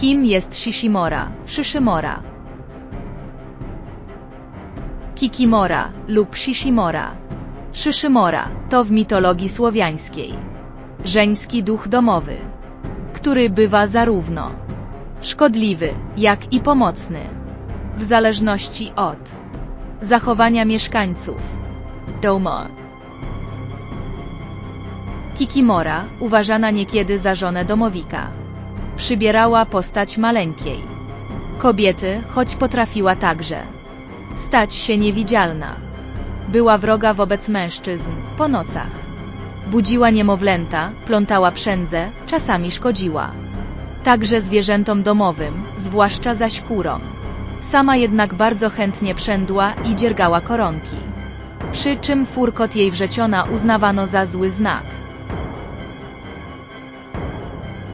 Kim jest Shishimora, Szyszymora? Kikimora lub Shishimora. Szyszymora to w mitologii słowiańskiej żeński duch domowy, który bywa zarówno szkodliwy, jak i pomocny, w zależności od zachowania mieszkańców domu. Kikimora, uważana niekiedy za żonę domowika, przybierała postać maleńkiej kobiety, choć potrafiła także stać się niewidzialna. Była wroga wobec mężczyzn po nocach. Budziła niemowlęta, plątała przędzę, czasami szkodziła. Także zwierzętom domowym, zwłaszcza zaś kurom. Sama jednak bardzo chętnie przędła i dziergała koronki. Przy czym furkot jej wrzeciona uznawano za zły znak.